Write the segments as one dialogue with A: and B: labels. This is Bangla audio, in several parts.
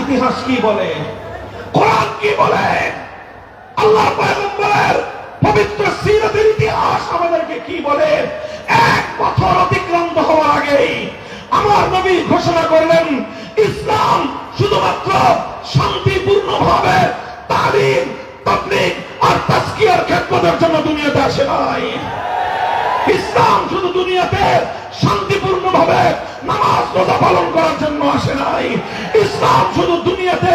A: ইতিহাস কি বলে? কোরআন কি বলে? আল্লাহ পবিত্র সিরাতের ইতিহাস আমাদেরকে কি বলে? এক বছর অতিক্রান্ত হওয়ার আগেই আমার নবী ঘোষণা করলেন, ইসলাম শুধুমাত্র শান্তিপূর্ণ ভাবে তালিম, তাবলিগ আর তাস্কিয়ার খেদমতের জন্য দুনিয়াতে আসে নাই। ইসলাম শুধু দুনিয়াতে শান্তিপূর্ণ ভাবে নামাজ রোজা পালন করার জন্য আসে নাই। ইসলাম শুধু দুনিয়াতে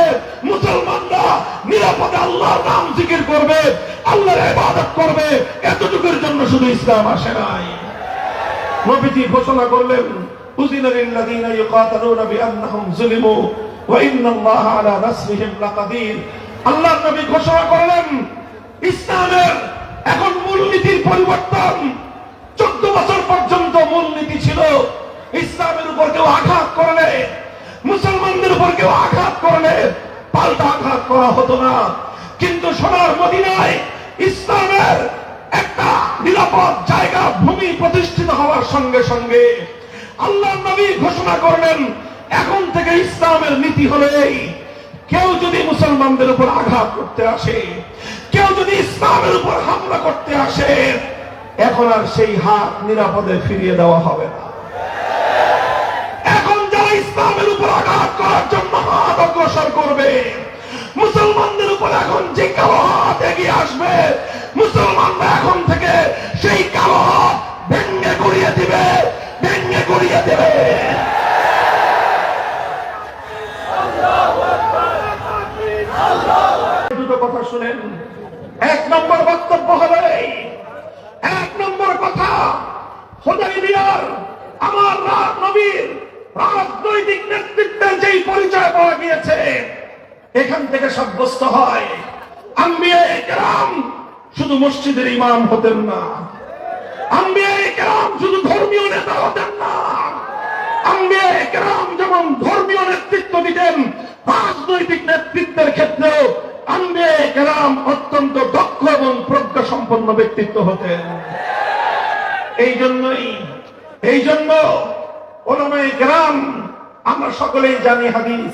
A: মুসলমানরা নিরাপদে আল্লাহর নাম জিকির করবে, আল্লাহর ইবাদত করবে, এতটুকুর জন্য শুধু ইসলাম আসে নাই। নবীজি ঘোষণা করলেন উযিনা বিআন্নাহুম যুলিমু ওয়া ইন্নাল্লাহা আলা নাসরিহিম লাকাদির। নবী ঘোষণা করলেন, ইসলামের এখন মূলনীতির পরিবর্তন বছর পর্যন্ত মূলনীতি ছিল ইসলামের উপর কেউ আঘাত করলে মুসলমানদের উপর কেউ আঘাত করলে পাল্টা আঘাত করা হতো না। কিন্তু সোনার মদিনায় ইসলামের একটা নিরাপদ জায়গা, ভূমি প্রতিষ্ঠিত হওয়ার সঙ্গে সঙ্গে আল্লাহ নবী ঘোষণা করলেন, এখন থেকে ইসলামের নীতি হলো এই, কেউ যদি মুসলমানদের উপর আঘাত করতে আসে, কেউ যদি ইসলামের উপর হামলা করতে আসে এখন আর সেই হাত নিরাপদে ফিরিয়ে দেওয়া হবে না। এখন যারা ইসলামের উপর আঘাত করার জন্য হাত অগ্রসর করবে, মুসলমানদের উপর এখন যে কালো হাত এগিয়ে আসবে, মুসলমানরা এখন থেকে সেই কালো হাত ভেঙ্গে গড়িয়ে দিবে ভেঙ্গে গড়িয়ে দেবে। দুটো কথা শুনেন। এক নম্বর বক্তব্য হবে এক নম্বর কথা হোদাইবিয়ার আমার রা- নবীর রাজনৈতিক নেতৃত্বের যেই পরিচয় পাওয়া গিয়েছে এখান থেকে সাব্যস্ত হয়। শুধু মসজিদের ইমাম হতেন না। শুধু ধর্মীয় নেতা হতেন না। যেমন ধর্মীয় নেতৃত্ব দিতেন, রাজনৈতিক নেতৃত্বের ক্ষেত্রেও অত্যন্ত দক্ষ এবং প্রজ্ঞা সম্পন্ন ব্যক্তিত্ব হতেন। এই জন্যই, এই জন্য ওলামায়ে কেরাম আমরা সকলেই জানি হাদিস।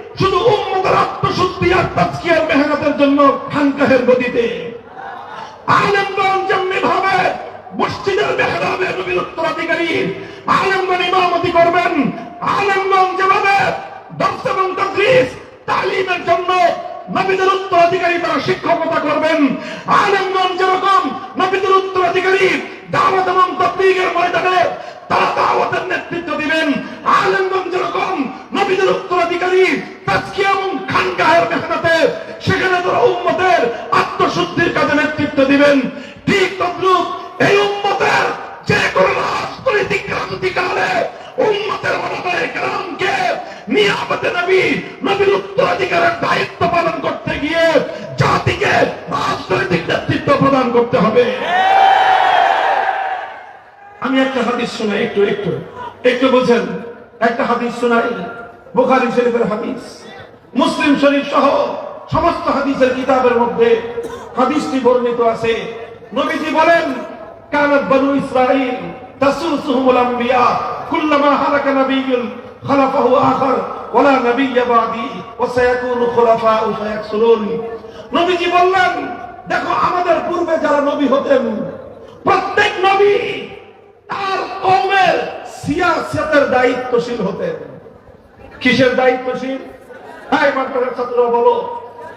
A: শুধু উম্মতের আত্মশুদ্ধি আর তাজকিয়ার মেহনতের জন্য খানকাহের আলেমগণ যেমনি ভাবে মসজিদের মেহরাবে ইমামতি করবেন। যেভাবে দর্শ এবং তাদ্রিস তালিমের জন্য নবীদের উত্তরাধিকারী তারা শিক্ষকতা করবেন। যেরকম নবীদের উত্তরাধিকারী দাওয়াত এবং ময়দানে তারা দাওয়াতের নেতৃত্ব দিবেন আলেমগণ যেরকম নবীদের উত্তরাধিকারী তাজকিয়া এবং খানকাহের মেহনতে সেখানে তারা উম্মতের আত্মশুদ্ধির কাজে নেতৃত্ব দিবেন। ঠিক তদ্রুপ এই উম্মতের যে কোনো রাজনৈতিক ক্রান্তিকালে উম্মতের ওলামায়ে কেরামকে নিয়ামতে নবী, নবীর উত্তরাধিকারের দায়িত্ব পালন করতে গিয়ে জাতিকে রাজনৈতিক নেতৃত্ব প্রদান করতে হবে। আমি একটা হাদিস শোনাই, একটু একটু একটু বুঝেন। একটা হাদিস শোনাই। বুখারী শরীফের হাদিস, মুসলিম শরীফ সহ সমস্ত হাদিসের কিতাবের মধ্যে হাদিসটি বর্ণিত আছে। নবীজি বলেন, কানাত বনু ইসরাইল তাসুসুহুমুল আম্বিয়া, কুল্লামা হালাকা নাবিয়্যুন খালাফাহু আখার, ওয়ালা নাবিয়্য বাদি, ওয়া সায়াকুনু খুলাফাউ ফায়াকসুলুন নবীজি বললেন, দেখো, আমাদের পূর্বে যারা নবী হতেন, প্রত্যেক নবী তার কওমের সিয়াসতের দায়িত্বশীল হতেন। কিসের দায়িত্বশীল? মাদ্রাসার ছাত্ররা বলো,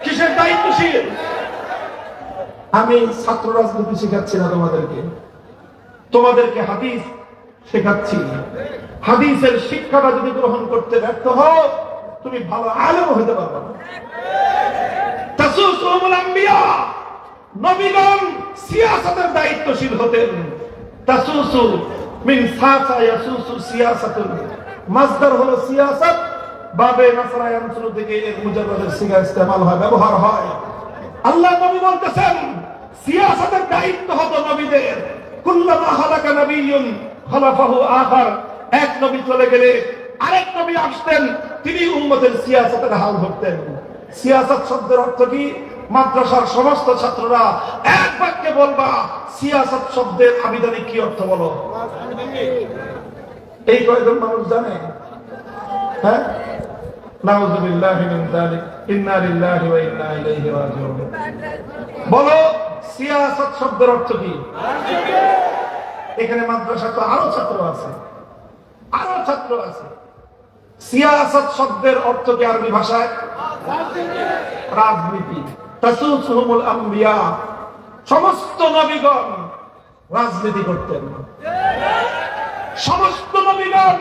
A: কিসের দায়িত্বশীল? আমি ছাত্র রাজনীতি শেখাচ্ছি না তোমাদেরকে। তোমাদেরকে হাদিস শেখাচ্ছি। হাদিসের শিক্ষাটা যদি গ্রহণ করতে ব্যর্থ হও, তুমি ভালো আলেম হতে পারবে না। সিয়াসতের দায়িত্বশীল হতেন। তাসুসু মিন সাসা ইয়াসুসু সিয়াসাতুন। মাসদার হলো সিয়াসাত বাবে নাসরা ইয়ানসুরু থেকে এর মুজাররাদের সিগা ইস্তেমাল হয়, ব্যবহার হয়। আল্লাহ নবী বলতেছেন, সিয়াসতের দায়িত্ব হতো নবীদের। কুল্লামা হালাকা নবিয়্যুন খলাফাহু আখার। এক নবী চলে গেলে আরেক নবী আসতেন, তিনি উম্মতের সিয়াসতের হাল ধরতেন। সিয়াসত শব্দের অর্থ কি? মাদ্রাসার সমস্ত ছাত্ররা এক বাক্যে বলবা, সিয়াসত শব্দের আবিধানিক কি অর্থ বলো? এই কয়জন মানুষ জানে? হ্যাঁ? বলো, সিয়াসত শব্দের অর্থ কি? এখানে মাদ্রাসা তো আরও ছাত্র আছে, আরও ছাত্র আছে। সিয়াসত শব্দের অর্থ কি আরবি ভাষায়? রাজনীতি। তাসুসুহুমুল আম্বিয়া, সমস্ত নবীগণ রাজনীতি করতেন। সমস্ত নবীগণ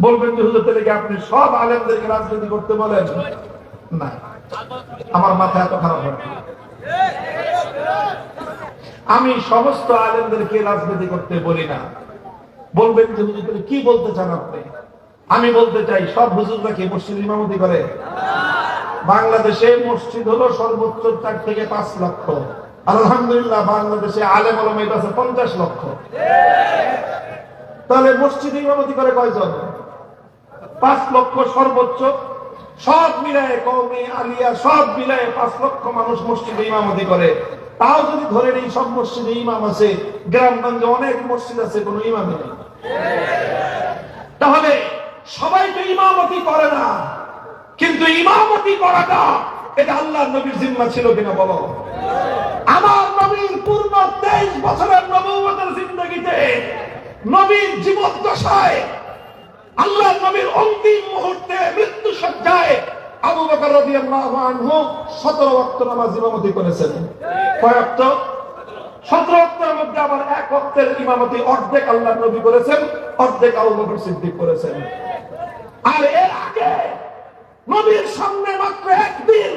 A: বলবেন যে হুজুর আপনি সব আলেমদেরকে রাজনীতি করতে বলেন? না। আমার মাথা এত খারাপ হয় আমি সমস্ত আলেমদেরকে রাজনীতি করতে বলি না। বলবেন যে হুজুর কি বলতে চান আপনি? আমি বলতে চাই, সব হুজুররা কি মসজিদ ইমামতি করে? বাংলাদেশে মসজিদ হলো সর্বোচ্চ চার থেকে পাঁচ লক্ষ। আলহামদুলিল্লাহ, বাংলাদেশে আলেম আলমাইদ আছে পঞ্চাশ লক্ষ। তাহলে মসজিদ ইমামতি করে কয়জন? পাঁচ লক্ষ সর্বোচ্চ। সব মিলায় কমে আলিয়া, সব মিলায় পাঁচ লক্ষ মানুষ মসজিদে ইমামতি করে। তাও যদি ধরে নেই, সব মসজিদে ইমাম আছে। গ্রামগঞ্জে অনেক মসজিদ আছে, কোনো ইমামই নেই। তাহলে সবাই তো ইমামতি করে না। কিন্তু ইমামতি করাটা, এটা আল্লাহ নবীর জিম্মা ছিল কিনা বলো? আমার নবীর পূর্ণ তেইশ বছরের নবুয়তের জিন্দগিতে নবীর জীবন দশায় আল্লাহ নবীর অন্তিম মুহূর্তে মৃত্যু সজ্জায় আবু বকর রাদিয়াল্লাহু আনহু 17 ওয়াক্ত নামাজ ইমামতি করেছেন। কয় ওয়াক্ত? 17 ওয়াক্তের মধ্যে আবার এক ওয়াক্তের ইমামতি অর্ধেক আল্লাহ নবী করেছেন, অর্ধেক আবু বকর সিদ্দিক করেছেন। আর এর আগে নবীর সামনে মাত্র একদিন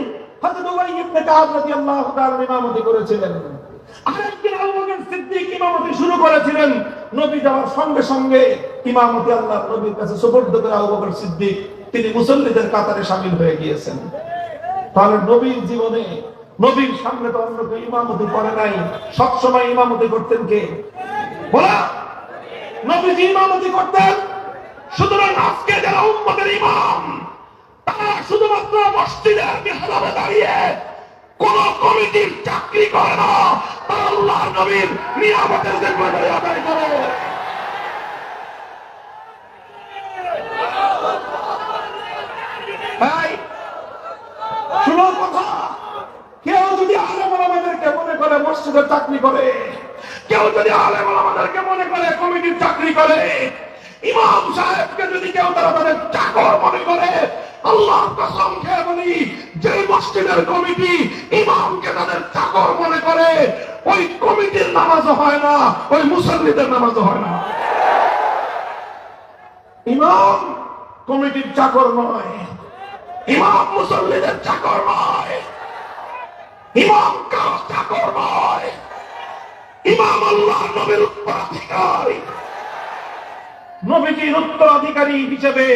A: তিনি মুসল্লিদের কাতারে শামিল হয়ে গিয়েছেন। তাহলে নবীর জীবনে নবীর সামনে তো অন্য কেউ ইমামতি করে নাই। সবসময় ইমামতি করতেন কে? বলা! নবীজি ইমামতি করতেন। সুতরাং আজকে যারা উম্মতের ইমাম তারা শুধুমাত্র মসজিদের মেহরাবে দাঁড়িয়ে কোন কমিটির চাকরি করে না তারা আল্লাহ নবীর নিয়ামতের জিম্মাদারি আদায় করে চাকরি করে, কেউ যদি আলেম আমাদেরকে মনে করে কমিটির চাকরি করে, ইমাম সাহেবকে যদি কেউ তারা তাদের চাকর মনে করে আল্লাহ কসম খেয়ে বলি যে মসজিদের কমিটি ইমামকে তাদের চাকর মনে করে, ওই কমিটির হয় না, ওই মুসল্লিদের হয় না। ইমাম কমিটির চাকর নয়, ইমাম মুসল্লিদের চাকর নয়, ইমাম কারও চাকর নয়, ইমাম আল্লাহ নবীর উত্তরাধিকারী। নবীজির উত্তরাধিকারী হিসেবে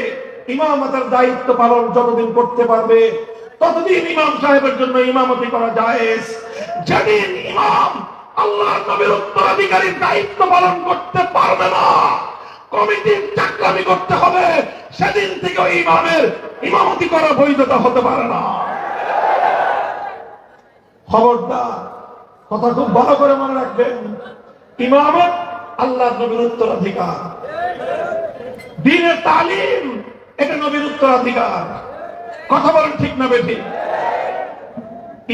A: ইমামতের দায়িত্ব পালন যতদিন করতে পারবে, ততদিন ইমাম সাহেবের জন্য ইমামতি করা যায় যেদিন ইমাম আল্লাহ নবীর উত্তরাধিকারীর দায়িত্ব পালন করতে পারবে না, কমিটির চাকরামি করতে হবে, সেদিন থেকে ইমামের ইমামতি করা বৈধতা হতে পারে না। খবরদার, কথা খুব ভালো করে মনে রাখবেন, ইমামত আল্লাহ নবীর উত্তরাধিকার। দিনের তালিম এটা নবীর উত্তরাধিকার। কথা বলেন ঠিক না বেঠিক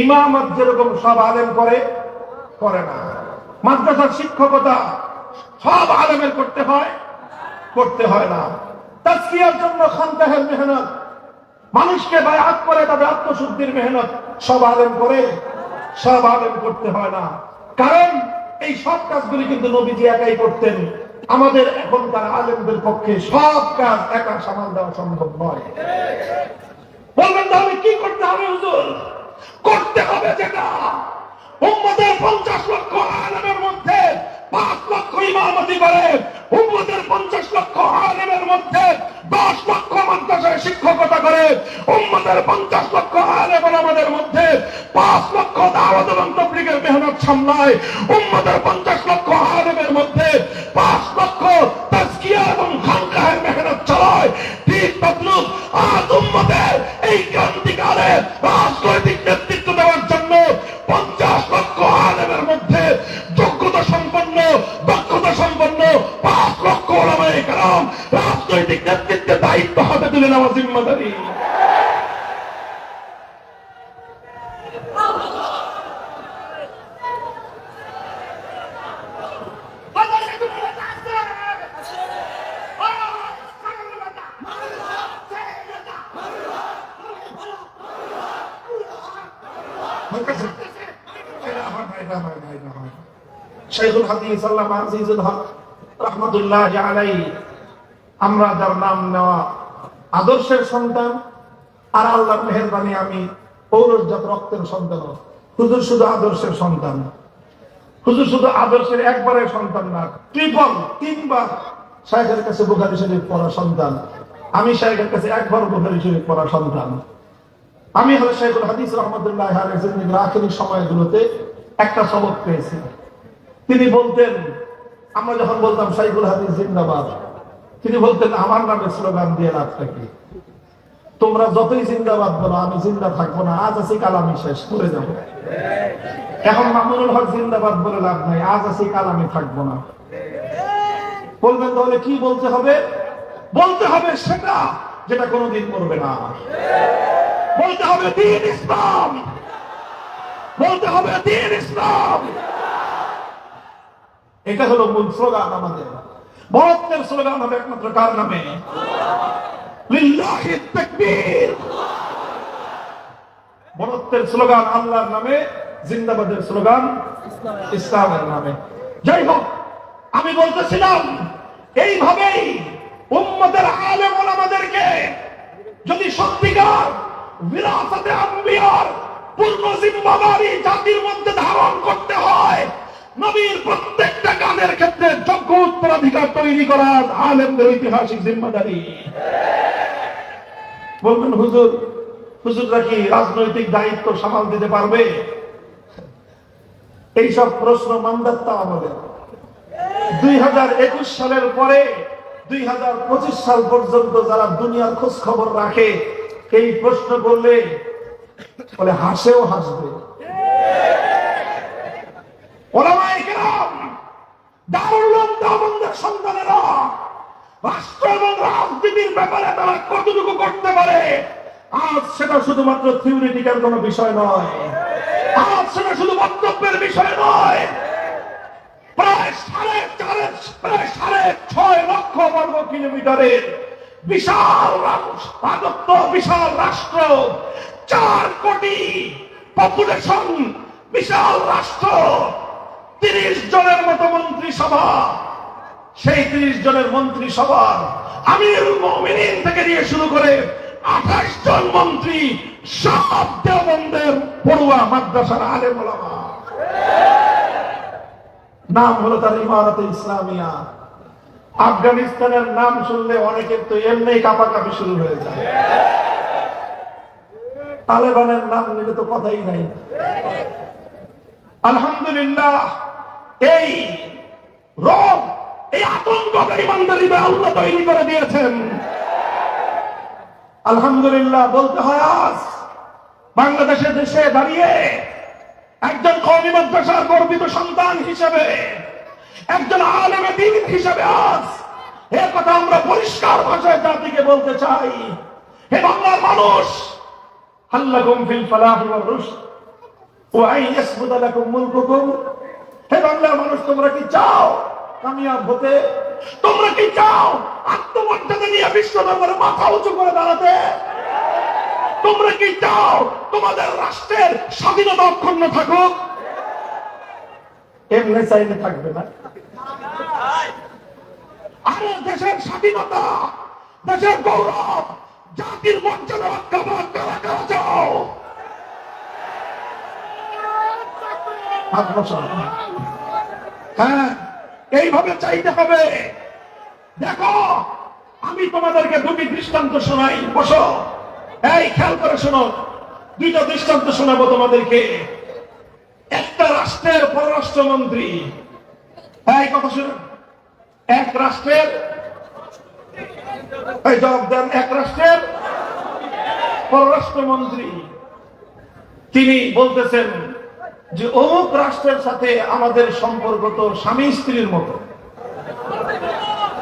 A: ইমামত যেরকম সব আলেম করে করে না। মাদ্রাসার শিক্ষকতা সব আলেমের করতে হয় করতে হয় না। তাস্কিয়ার জন্য খান্তাহের মেহনত, মানুষকে বায়াত করে তাদের আত্মশুদ্ধির মেহনত সব আলেম করে, সব আলেম করতে হয় না। কারণ এই সব কাজগুলি কিন্তু নবীজি একাই করতেন। আমাদের এখনকার আলেমদের পক্ষে সব কাজ একা সামাল দেওয়া সম্ভব নয়। বলবেন তাহলে কি করতে হবে, হুজুর? করতে হবে যেটা। পঞ্চাশ লক্ষ আলেমের মধ্যে পাঁচ লক্ষ ইমামতি করে পঞ্চাশ লক্ষ আলেমের মধ্যে দশ লক্ষ মাদ্রাসায় শিক্ষকতা করে উম্মতের পঞ্চাশ লক্ষ আমাদের মধ্যে পাঁচ লক্ষ দাওয়াত এবং তবলিগের মেহনত সামলায়। পঞ্চাশ লক্ষ আলেমের মধ্যে পাঁচ লক্ষ তাজকিয়া এবং খানকাহের মেহনত চালায়। ঠিক তদ্রুপ আজ এই ক্রান্তিকালে রাজনৈতিক নেতৃত্ব দেওয়ার জন্য পঞ্চাশ লক্ষ আলেমের মধ্যে যোগ্যতা সম্পন্ন, দক্ষতা সম্পন্ন পাঁচ লক্ষ ওলামায়ে কেরাম রাজনৈতিক নেতৃত্বের দায়িত্ব হাতে তুলে নেওয়া জিম্মাদারি শেখুল হাদিস আল্লামা আজিজুল হক রহমতুল্লাহ আলাই আমরা যার নাম নেওয়া আদর্শের সন্তান, আর আল্লাহর মেহরবানি আমি পৌরজাত রক্তের সন্তান। হুজুর শুধু আদর্শের সন্তান। হুজুর শুধু আদর্শের একবারের সন্তান না ট্রিপল তিনবার শাহেখের কাছে বুখারি শরীফ পড়া সন্তান। আমি শাহেখের কাছে একবার বুখারি শরীফ পড়া সন্তান। আমি হলো শেখুল হাদিস রহমতুল্লাহ আখেরি সময়গুলোতে একটা সবক পেয়েছি। তিনি বলতেন, আমরা যখন বলতাম শাইখুল হাদিস জিন্দাবাদ, তিনি বলতেন, আমার নামে স্লোগান দিয়ে লাভটা কি? তোমরা যতই জিন্দাবাদ বলো, আমি জিন্দা থাকব না, আজ আছি কাল আমি শেষ করে যাব। এখন মামুনুল হক জিন্দাবাদ বলে লাভ নাই, আজ আছি কাল আমি থাকব না। বলবেন তাহলে কি বলতে হবে? বলতে হবে সেটা যেটা কোনোদিন করবে না। বলতে হবে দিন ইসলাম। বলতে হবে দিন ইসলাম। এটা হলো মূল স্লোগান আমাদের। বরত্বের স্লোগান হবে একমাত্র কার নামে? বরত্বের স্লোগান আল্লাহর নামে, জিন্দাবাদের স্লোগান ইসলামের নামে। যাই হোক, আমি বলতেছিলাম, এইভাবেই উম্মতের আলেম আমাদেরকে যদি সত্যিকার বিরাসতে আম্বিয়ার পূর্ণ জিম্মাদারি জাতির মধ্যে ধারণ করতে হয় নবীর প্রত্যেকটা কাজের ক্ষেত্রে যোগ্য উত্তরাধিকার তৈরি করা আলেমদের ঐতিহাসিক জিম্মাদারি। বলবেন, হুজুর, হুজুররা কি রাজনৈতিক দায়িত্ব সামাল দিতে পারবে? এইসব প্রশ্ন মান্দাত্তা আমাদের দুই হাজার একুশ সালের পরে, দুই হাজার পঁচিশ সাল পর্যন্ত যারা দুনিয়ার খোঁজ খবর রাখে, এই প্রশ্ন করলে, বলে হাসেও হাসবে। ওলামায়ে কেরাম, দারুল রাজনীতির ব্যাপারে তারা কতটুকু করতে পারে আজ সেটা শুধুমাত্র থিওরিটিক্যাল কোনো বিষয় নয়। আজ সেটা শুধু বক্তব্যের বিষয় নয়। প্রায় সাড়ে চারে প্রায় সাড়ে ছয় লক্ষ বর্গ কিলোমিটারের বিশাল রাজত্ব বিশাল রাষ্ট্র চার কোটি পপুলেশন বিশাল রাষ্ট্র। তিরিশ জনের মতো মন্ত্রিসভা। সেই তিরিশ জনের মন্ত্রিসভার আমির মমিনিন থেকে দিয়ে শুরু করে আঠাশ জন মন্ত্রী সব দেওবন্দের পড়ুয়া মাদ্রাসার আলেম ওলামা। নাম হলো তার ইমারত ইসলামিয়া। আফগানিস্তানের নাম শুনলে অনেকের তো এমনি কাপাকাপি শুরু হয়ে যায়। তালেবানের নাম নিলে তো কথাই নাই। আলহামদুলিল্লাহ এই রোগ এই আতঙ্ক ইমানদারি আল্লাহ তৈরি করে দিয়েছেন। আলহামদুলিল্লাহ, বলতে হয় আজ বাংলাদেশের দেশে দাঁড়িয়ে একজন কওমি মাদ্রাসার গর্বিত সন্তান হিসেবে, একজন আলেমে দিন হিসেবে আজ এ কথা আমরা পরিষ্কার ভাষায় জাতিকে বলতে চাই। হে বাংলার মানুষ, হাল্লাকুম ফিল ফালাহি ওয়ার রুশদ, ওয়া আই ইয়াসবুদা লাকুম মুলকুকুম হে বাংলার মানুষ, তোমরা কি চাও কামিয়াব হতে? তোমরা কি চাও আত্মমর্যাদা নিয়ে বিশ্ব দরবারে মাথা উঁচু করে দাঁড়াতে? তোমরা কি চাও তোমাদের রাষ্ট্রের স্বাধীনতা অক্ষুণ্ণ থাকুক? এমনি চাইলে থাকবে না। আরে দেশের স্বাধীনতা, দেশের গৌরব, জাতির মর্যাদা রক্ষা করার কারা কারা চাও হ্যাঁ এইভাবে চাইতে হবে। দেখো, আমি তোমাদেরকে দুটি দৃষ্টান্ত শোনাই, বসো। এই, খেয়াল করে শোনো। দুইটা দৃষ্টান্ত শোনাবো তোমাদেরকে। একটা রাষ্ট্রের পররাষ্ট্রমন্ত্রী। এই, কথা শুনুন এক রাষ্ট্রের এই, জবাব দেন। এক রাষ্ট্রের পররাষ্ট্রমন্ত্রী। তিনি বলতেছেন যে অমুক রাষ্ট্রের সাথে আমাদের সম্পর্ক তো স্বামী স্ত্রীর মতো।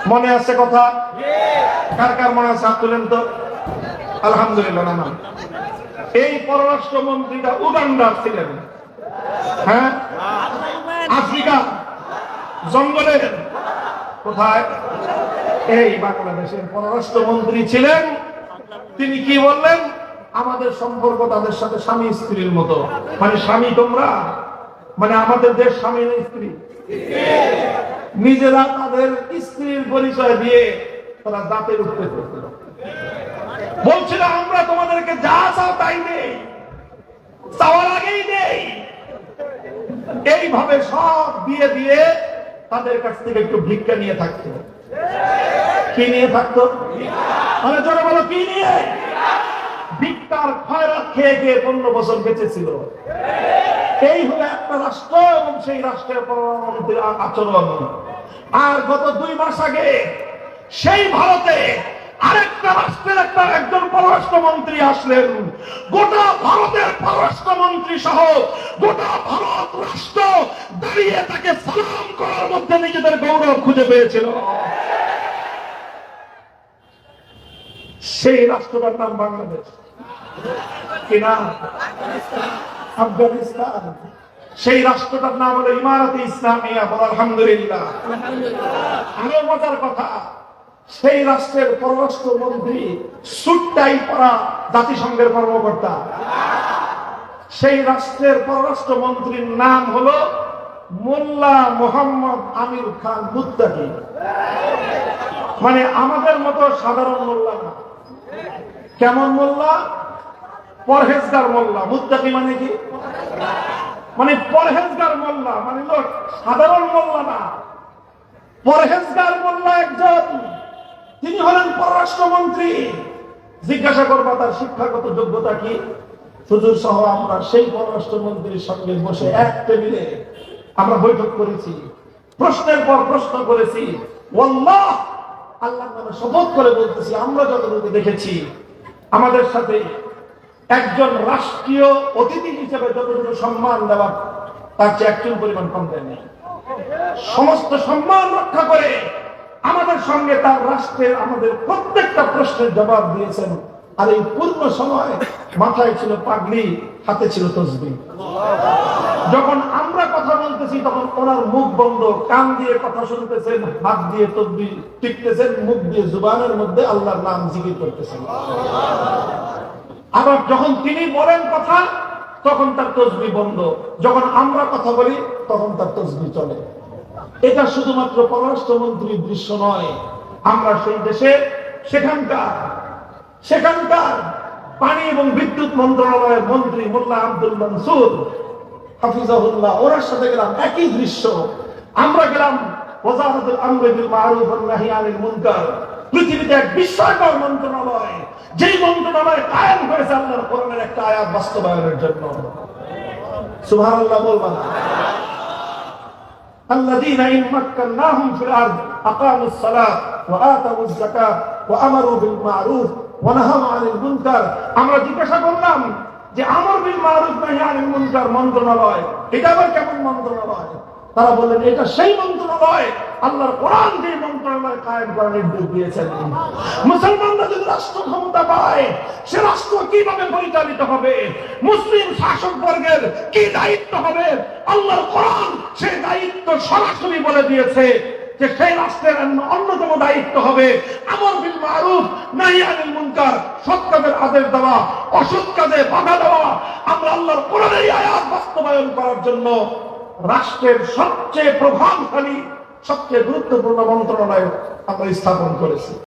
A: মনে আছে কথা? কার কার মনে আছে? তুলেন তো। আলহামদুলিল্লাহ, না এই পররাষ্ট্রমন্ত্রীটা উগান্ডার ছিলেন। হ্যাঁ? আফ্রিকা জঙ্গলের কোথায়? এই বাংলাদেশের পররাষ্ট্রমন্ত্রী ছিলেন। তিনি কি বললেন? আমাদের সম্পর্ক তাদের সাথে স্বামী স্ত্রীর মতো। মানে স্বামী তোমরা? মানে আমাদের দেশ স্বামী স্ত্রী? নিজেরা তাদের স্ত্রীর পরিচয় দিয়ে তারা দাঁতের উঠতে করছিল বলছিল আমরা তোমাদেরকে যা চাও তাই নেই চাওয়ার আগেই নেই এইভাবে সব দিয়ে দিয়ে তাদের কাছ থেকে একটু ভিক্ষা নিয়ে থাকতো। কি নিয়ে থাকতো? মানে জোরে বলো, কি নিয়ে? ভিক্ষার খয়রাত খেয়ে গিয়ে পনেরো বছর বেঁচেছিল। এই হলো একটা রাষ্ট্র এবং সেই রাষ্ট্রের প্রধানমন্ত্রীর আচরণ। আর গত দুই মাস আগে সেই ভারতে আরেকটা রাষ্ট্রের একটা একজন পররাষ্ট্রমন্ত্রী আসলেন। গোটা ভারতের পররাষ্ট্রমন্ত্রী সহ গোটা ভারত রাষ্ট্র দাঁড়িয়ে তাকে সালাম করার মধ্যে নিজেদের গৌরব খুঁজে পেয়েছিল। সেই রাষ্ট্রটার নাম বাংলাদেশ। কি নাম আফগানিস্তান। সেই রাষ্ট্রটার নাম হলো ইমারত ইসলামিয়া বল আলহামদুলিল্লাহ। আরও মজার কথা সেই রাষ্ট্রের পররাষ্ট্রমন্ত্রী সুটটাই পরা জাতিসংঘের কর্মকর্তা। সেই রাষ্ট্রের পররাষ্ট্রমন্ত্রীর নাম হলো মোল্লা মোহাম্মদ আমির খান মুত্তাকি। মানে আমাদের মতো সাধারণ মোল্লা না। কেমন মোল্লা? পরহেজগার মোল্লা, মুত্তাকি মানে কি? মানে পরহেজগার মোল্লা মানে লোক সাধারণ মোল্লা না। পরহেজগার মোল্লা একজন, তিনি হলেন পররাষ্ট্রমন্ত্রী। জিজ্ঞাসা করবা তার শিক্ষাগত যোগ্যতা কি? হুজুর সহ আমরা সেই পররাষ্ট্রমন্ত্রীর সঙ্গে বসে এক টেবিলে আমরা বৈঠক করেছি। প্রশ্নের পর প্রশ্ন করেছি, ওয়াল্লাহ! আল্লাহ শপথ করে বলতেছি, আমরা যতটুকু দেখেছি, আমাদের সাথে একজন রাষ্ট্রীয় অতিথি হিসেবে যতটুকু সম্মান দেওয়া তার চেয়ে একজন পরিমাণ কম দেয়নি সমস্ত সম্মান রক্ষা করে আমাদের সঙ্গে তার রাষ্ট্রের আমাদের প্রত্যেকটা প্রশ্নের জবাব দিয়েছেন। আর এই পূর্ণ সময় মাথায় ছিল পাগড়ি, হাতে ছিল তসবি। যখন আমরা কথা বলতেছি, তখন ওনার মুখ বন্ধ, কান দিয়ে কথা শুনতেছেন, হাত দিয়ে তসবি টিকতেছেন মুখ দিয়ে জুবানের মধ্যে আল্লাহর নাম জিকির করতেছেন। আবার যখন তিনি বলেন কথা, তখন তার তসবি বন্ধ। যখন আমরা কথা বলি, তখন তার তসবি চলে। এটা শুধুমাত্র পররাষ্ট্রমন্ত্রীর দৃশ্য নয়। আমরা সেই দেশে, সেখানকার সেখানকার পানি এবং বিদ্যুৎ মন্ত্রণালয়ের মন্ত্রী মোল্লা আব্দুল মনসুর, হাফিজাহুল্লাহ, ওনার সাথে গেলাম। একই দৃশ্য। আমরা গেলাম ওজাহাতুল আমরে বিল মারুফ মুনকার। পৃথিবীতে এক বিস্ময়কর মন্ত্রণালয় যেই মন্ত্রণালয় কায়েম হয়েছে আল্লাহর কোরআনের একটা আয়াত বাস্তবায়নের জন্য সুবহানাল্লাহ বলবা না الذين إن مكناهم في الأرض أقاموا الصلاة وآتوا الزكاة وأمروا بالمعروف ونهوا عن المنكر আমরা জিজ্ঞাসা করলাম যে আমর বিল মারুফ নাহি আনিল মুনকার মন্ত্রণালয় এটা আবার কেমন মন্ত্রণালয় তারা বললেন, এটা সেই মন্ত্রণালয় আল্লাহর কোরআন যে মন্ত্রণালয় কায়েম করার নির্দেশ দিয়েছেন। মুসলমানরা যদি রাষ্ট্র ক্ষমতা পায়, সে রাষ্ট্র কীভাবে পরিচালিত হবে? মুসলিম শাসক বর্গের কি দায়িত্ব হবে? আল্লাহর কোরআন সেই দায়িত্ব সরাসরি বলে দিয়েছে যে সেই রাষ্ট্রের অন্যতম দায়িত্ব হবে আমর বিল মারুফ, নাহি আনিল মুনকার, সৎ আদেশ দেওয়া, অসৎ কাজে বাধা দেওয়া। আমরা আল্লাহর কোরআনের আয়াত বাস্তবায়ন করার জন্য রাষ্ট্রের সবচেয়ে প্রভাবশালী সবচেয়ে গুরুত্বপূর্ণ মন্ত্রণালয় আমরা স্থাপন করেছি।